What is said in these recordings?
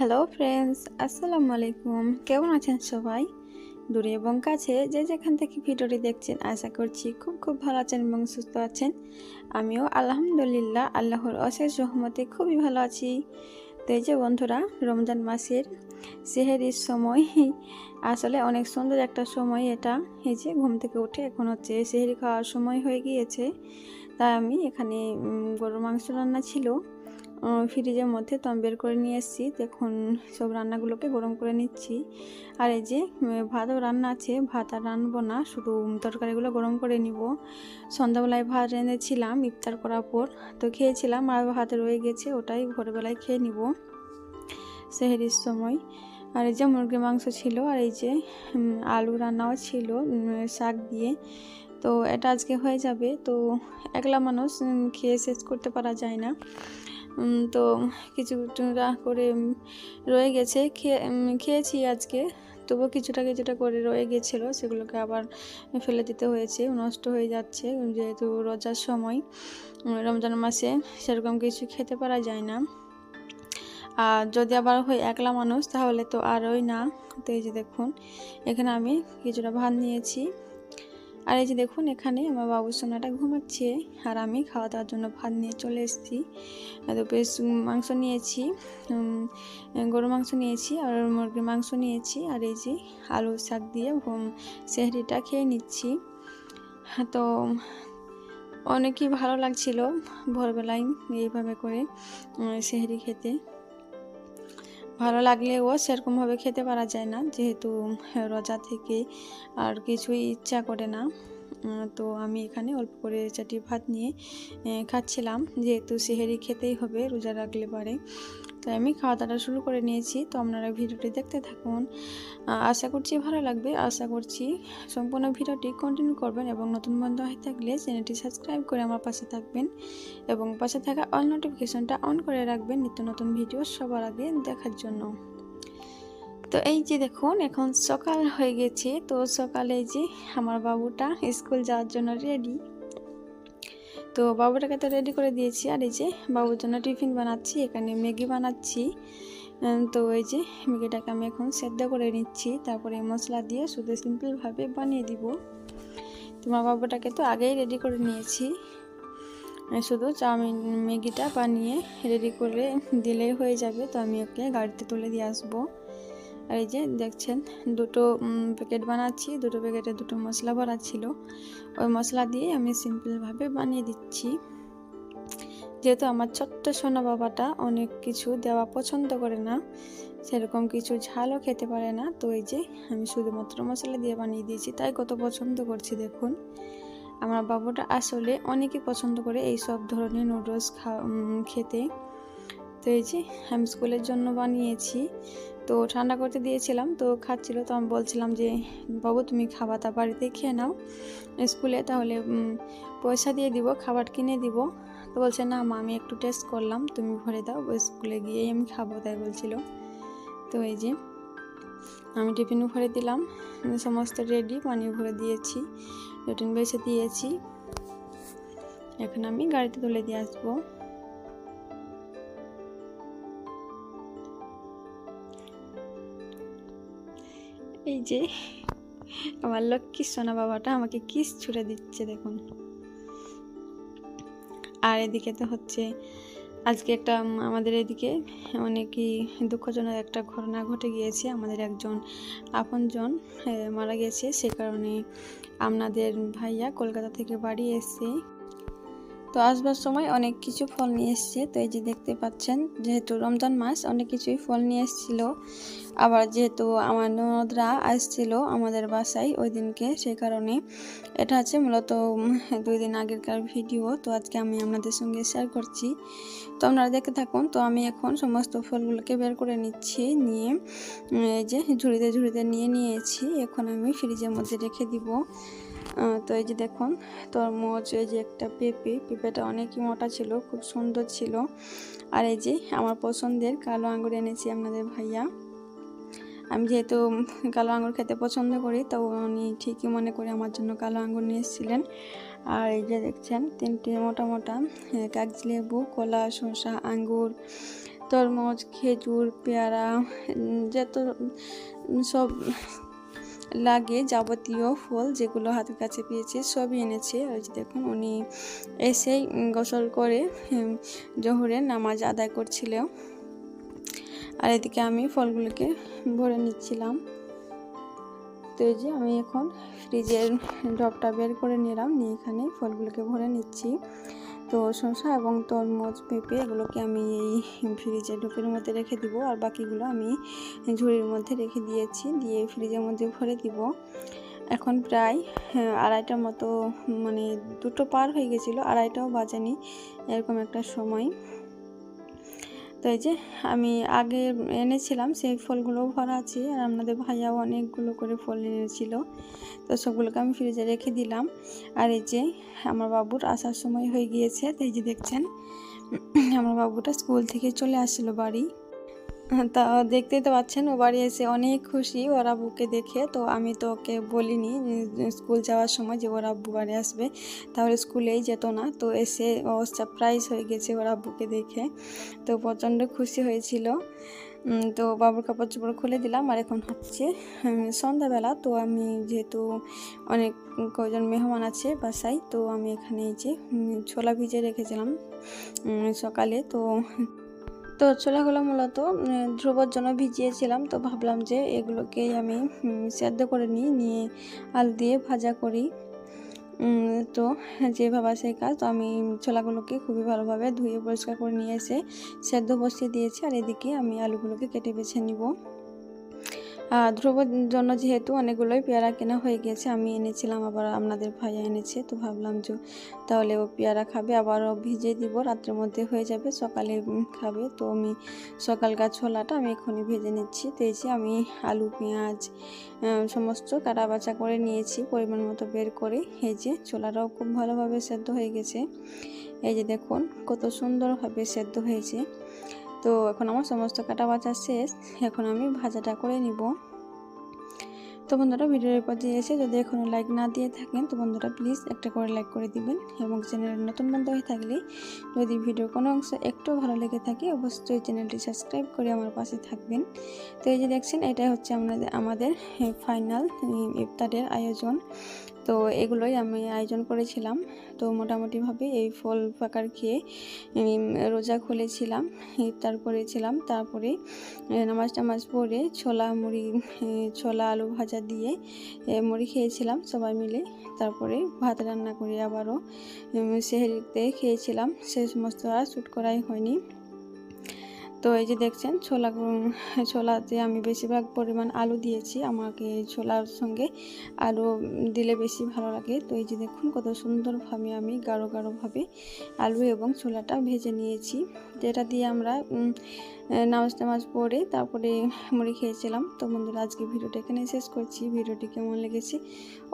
Hello friends আসসালামু আলাইকুম কেমন আছেন সবাই? দূরে এবং কাছে যে যেখান থেকে ভিডিওটি দেখছেন, আশা করছি খুব খুব ভালো আছেন এবং সুস্থ আছেন। আমিও আলহামদুলিল্লাহ, আল্লাহর অশেষ রহমতে খুবই ভালো আছি। তো এই যে বন্ধুরা, রমজান মাসের সেহেরির সময়, আসলে অনেক সুন্দর একটা সময় এটা। এই যে ঘুম থেকে উঠে এখন হচ্ছে সেহেরি খাওয়ার সময় হয়ে গিয়েছে। তাই আমি এখানে গরুর মাংস রান্না ছিল। ফ্রিজের মধ্যে তো আমি বের করে নিয়ে এসেছি। দেখুন, সব রান্নাগুলোকে গরম করে নিচ্ছি। আর এই যে ভাতও রান্না আছে, ভাত আর রান্নবো না, শুধু তরকারিগুলো গরম করে নিব। সন্ধ্যাবেলায় ভাত রেঁধেছিলাম ইফতার করার পর, তো খেয়েছিলাম, আর ভাত রয়ে গেছে, ওটাই ভোরবেলায় খেয়ে নিব। সেহেরির সময়। আর এই যে, মুরগির মাংস ছিল, আর এই যে আলু রান্নাও ছিল শাক দিয়ে। তো এটা আজকে হয়ে যাবে, তো একলা মানুষ খেয়ে শেষ করতে পারা যায় না। তো কিছু টুকরা করে রয়ে গেছে। খেয়ে খেয়েছি আজকে। তবু কিছুটা কিছুটা করে রয়ে গেছিল। সেগুলোকে আবার ফেলে দিতে হয়েছে। নষ্ট হয়ে যাচ্ছে যেহেতু রোজার সময়। রমজান মাসে সেরকম কিছু খেতে পারা যায় না। আর যদি আবার হয় একলা মানুষ, তাহলে তো আরই না। তো এই যে দেখুন, এখানে আমি কিছুটা ভাত নিয়েছি। আর এই যে দেখুন, এখানে আমার বাবুর সোনাটা ঘুমাচ্ছে আর আমি খাওয়া দাওয়ার জন্য ভাত নিয়ে চলে এসেছি। তো বেশ মাংস নিয়েছি গরুর মাংস নিয়েছি আর মুরগির মাংস নিয়েছি আর এই যে আলু শাক দিয়ে সেহরিটা খেয়ে নিচ্ছি। তো অনেকই ভালো লাগছিল ভোরবেলায় এইভাবে করে সেহরি খেতে। ভালো লাগলেও সেরকমভাবে খেতে পারা যায় না, যেহেতু রোজা থেকে আর কিছুই ইচ্ছা করে না। তো আমি এখানে অল্প করে চাটি ভাত নিয়ে খাচ্ছিলাম। যেহেতু সেহেরি খেতেই হবে, রোজা রাখলে পারে। তাই আমি খাওয়া দাওয়া শুরু করে নিয়েছি। তো আপনারা ভিডিওটি দেখতে থাকুন। আশা করছি ভালো লাগবে। আশা করছি সম্পূর্ণ ভিডিওটি কন্টিনিউ করবেন এবং নতুন বন্ধু হয়ে থাকলে চ্যানেলটি সাবস্ক্রাইব করে আমার পাশে থাকবেন এবং পাশে থাকা অল নোটিফিকেশনটা অন করে রাখবেন। নিত্য নতুন ভিডিও সবার আগে দেখার জন্য। তো এই যে দেখুন, এখন সকাল হয়ে গেছে। তো সকালে যে আমার বাবুটা স্কুল যাওয়ার জন্য রেডি তো বাবুটাকে তো রেডি করে দিয়েছি। আর এই যে বাবুর জন্য টিফিন বানাচ্ছি, এখানে ম্যাগি বানাচ্ছি। তো এই যে ম্যাগিটাকে আমি এখন সেদ্ধ করে নিচ্ছি। তারপরে মশলা দিয়ে শুধু সিম্পলভাবে বানিয়ে দিব। তোমার বাবুটাকে তো আগেই রেডি করে নিয়েছি। শুধু চাউমিন, ম্যাগিটা বানিয়ে রেডি করে দিলেই হয়ে যাবে। তো আমি ওকে গাড়িতে তুলে দিয়ে আসব। আর এই যে দেখছেন, দুটো প্যাকেট বানাচ্ছি। দুটো প্যাকেটে দুটো মশলা ভরা ছিল। ওই মশলা দিয়ে আমি সিম্পলভাবে বানিয়ে দিচ্ছি। যেহেতু আমার ছোট্ট সোনা বাবাটা অনেক কিছু দেওয়া পছন্দ করে না, সেরকম কিছু ঝালও খেতে পারে না। তো এই যে আমি শুধুমাত্র মশলা দিয়ে বানিয়ে দিয়েছি, তাই কত পছন্দ করছি দেখুন। আমার বাবুটা আসলে অনেকই পছন্দ করে এই সব ধরনের নুডলস খা খেতে। তো এই যে আমি স্কুলের জন্য বানিয়েছি। তো ঠান্ডা করতে দিয়েছিলাম, তো খাচ্ছিল। তো আমি বলছিলাম যে, বাবু, তুমি খাবারটা বাড়িতে খেয়ে নাও। স্কুলে তাহলে পয়সা দিয়ে দিব, খাবার কিনে দিব। তো বলছে, না মা, আমি একটু টেস্ট করলাম, তুমি ভরে দাও স্কুলে গিয়েই আমি খাব, তাই বলছিল। তো এই যে, আমি টিফিনও ভরে দিলাম, সমস্ত রেডি পানি ভরে দিয়েছি, রুটিন বেছে দিয়েছি। এখন আমি গাড়িতে তুলে দিয়ে আসব। এই যে, আমার লক্ষ্মী সোনা বাবাটা আমাকে কিস ছুড়ে দিচ্ছে দেখুন। আর এদিকে তো হচ্ছে, আজকে একটা আমাদের এদিকে অনেকই দুঃখজনক একটা ঘটনা ঘটে গিয়েছে। আমাদের একজন আপনজন মারা গেছে। সে কারণে আপনাদের ভাইয়া কলকাতা থেকে বাড়ি এসে তো আসবার সময় অনেক কিছু ফল নিয়ে এসছে। তো এই যে দেখতে পাচ্ছেন, যেহেতু রমজান মাস, অনেক কিছুই ফল নিয়ে এসেছিল। আবার যেহেতু আমার ননদরা আসছিল আমাদের বাসায় ওই দিনকে, সেই কারণে এটা আছে মূলত দুই দিন আগেরকার ভিডিও। তো আজকে আমি আপনাদের সঙ্গে শেয়ার করছি। তো আপনারা দেখতে থাকুন, তো আমি এখন সমস্ত ফলগুলোকে বের করে নিচ্ছি, নিয়ে এই যে ঝুড়িতে ঝুড়িতে নিয়ে নিয়েছি। এখন আমি ফ্রিজের মধ্যে রেখে দিব। তো এই যে দেখুন তরমুজ এই যে একটা পেঁপে, পেঁপেটা অনেকই মোটা ছিল, খুব সুন্দর ছিল। আর এই যে আমার পছন্দের কালো আঙুর এনেছি আপনাদের ভাইয়া। আমি যেহেতু কালো আঙুর খেতে পছন্দ করি, তো উনি ঠিকই মনে করে আমার জন্য কালো আঙুর নিয়ে এসেছিলেন। আর এই যে দেখছেন, তিনটি মোটা মোটা কাগজ লেবু, কলা, শসা, আঙ্গুর, তরমুজ, খেজুর, পেয়ারা যত সব লাগে যাবতীয় ফুল যেগুলো হাতের কাছে পেয়েছে সবই এনেছে। ওই যে দেখুন উনি উম, গোসল করে জোহরের নামাজ আদায় করছিল আর এদিকে আমি ফলগুলোকে ভরে নিচ্ছিলাম। তো এই যে আমি এখন ফ্রিজের ডবটা বের করে নিলাম নিয়ে এখানে ফলগুলোকে ভরে নিচ্ছি। তো শসা এবং তরমুজ পেঁপে, এগুলোকে আমি এই ফ্রিজে ঢুকের মধ্যে রেখে দিব। আর বাকিগুলো আমি ঝুড়ির মধ্যে রেখে দিয়েছি, দিয়ে ফ্রিজের মধ্যে ভরে দিব। এখন প্রায় আড়াইটার মতো মানে দুটো পার হয়ে গেছিল, আড়াইটাও বাজেনি, এরকম একটা সময়। তো এই যে আমি আগে এনেছিলাম, সেই ফলগুলো ভরা আছে আর আপনাদের ভাইয়াও অনেকগুলো করে ফল এনেছিল। তো সবগুলোকে আমি ফ্রিজে রেখে দিলাম। আর এই যে আমার বাবুর আসার সময় হয়ে গিয়েছে তো এই যে দেখছেন, আমার বাবুটা স্কুল থেকে চলে আসছিল বাড়ি। তা দেখতেই তো পাচ্ছেন, ও বাড়ি এসে অনেক খুশি ওর আব্বুকে দেখে। তো আমি তো ওকে বলিনি স্কুল যাওয়ার সময় যে ওর আব্বু বাড়ি আসবে, তাহলে স্কুলেই যেত না। তো এসে ও সারপ্রাইজ হয়ে গেছে ওর আব্বুকে দেখে। তো প্রচণ্ড খুশি হয়েছিল। তো বাবুর কাপড় চোপড় খুলে দিলাম আর এখন হচ্ছে সন্ধ্যাবেলা, তো আমি যেহেতু অনেক কজন মেহমান আছে বাসায়, তো আমি এখানে যে ছোলা ভিজে রেখেছিলাম সকালে। তো তো ছোলাগুলো মূলত ধ্রুবর জন্য ভিজিয়েছিলাম। তো ভাবলাম যে এগুলোকেই আমি সেদ্ধ করে নিই, নিয়ে আলু দিয়ে ভাজা করি। তো যে ভাবা সেই কাজ, তো আমি ছোলাগুলোকে খুবই ভালোভাবে ধুয়ে পরিষ্কার করে নিয়ে এসে সেদ্ধ বসিয়ে দিয়েছি। আর এদিকে আমি আলুগুলোকে কেটে বেছে নিব। ধ্রুবর জন্য যেহেতু অনেকগুলোই পেয়ারা কেনা হয়ে গেছে, আমি এনেছিলাম, আবার আপনাদের ভাইয়া এনেছে, তো ভাবলাম যে তাহলে ও পেয়ারা খাবে আবারও ভিজে দিব, রাত্রের মধ্যে হয়ে যাবে, সকালে খাবে, তো আমি সকালকার ছোলাটা আমি এখনই ভেজে নিচ্ছি, তো এই যে আমি আলু, পেঁয়াজ সমস্ত কাটা বাছা করে নিয়েছি, পরিমাণ মতো বের করে, এই যে ছোলাটাও খুব ভালোভাবে সেদ্ধ হয়ে গেছে, এই যে দেখুন কত সুন্দরভাবে সেদ্ধ হয়েছে তো এখন আমার সমস্ত কাটা বাছা শেষ। এখন আমি ভাজাটা করে নিব। তো বন্ধুরা, ভিডিওর পর দিয়ে এসে যদি এখনও লাইক না দিয়ে থাকেন, তো বন্ধুরা প্লিজ একটা করে লাইক করে দিবেন এবং চ্যানেলের নতুন বন্ধু হয়ে থাকলে যদি ভিডিওর কোনো অংশ একটু ভালো লেগে থাকে, অবশ্যই চ্যানেলটি সাবস্ক্রাইব করে আমার পাশে থাকবেন। তো এই যে দেখছেন, এটাই হচ্ছে আমাদের আমাদের ফাইনাল ইফতারের আয়োজন। তো এগুলোই আমি আয়োজন করেছিলাম। তো মোটামুটিভাবে এই ফল পাকার খেয়ে রোজা খুলেছিলাম ইফতার করেছিলাম তারপরে নামাজ টামাজ পরে ছোলা মুড়ি ছোলা আলু ভাজা দিয়ে মুড়ি খেয়েছিলাম সবাই মিলে। তারপরে ভাত রান্না করে আবারও সেহরিতে খেয়েছিলাম। সে সমস্ত আর শ্যুট করাই হয়নি। তো এই যে দেখছেন, ছোলা ছোলাতে আমি বেশিরভাগ পরিমাণ আলু দিয়েছি। আমাকে ছোলার সঙ্গে আলু দিলে বেশি ভালো লাগে। তো এই যে দেখুন, কত সুন্দরভাবে আমি গাঢ় গাঢ়ভাবে আলু এবং ছোলাটা ভেজে নিয়েছি। যেটা দিয়ে আমরা নামাজ টামাজ পড়ে তারপরে মুড়ি খেয়েছিলাম। তো বন্ধুরা, আজকে ভিডিওটা এখানে শেষ করছি। ভিডিওটি কেমন লেগেছে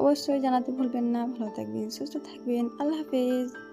অবশ্যই জানাতে ভুলবেন না। ভালো থাকবেন, সুস্থ থাকবেন। আল্লাহ হাফেজ।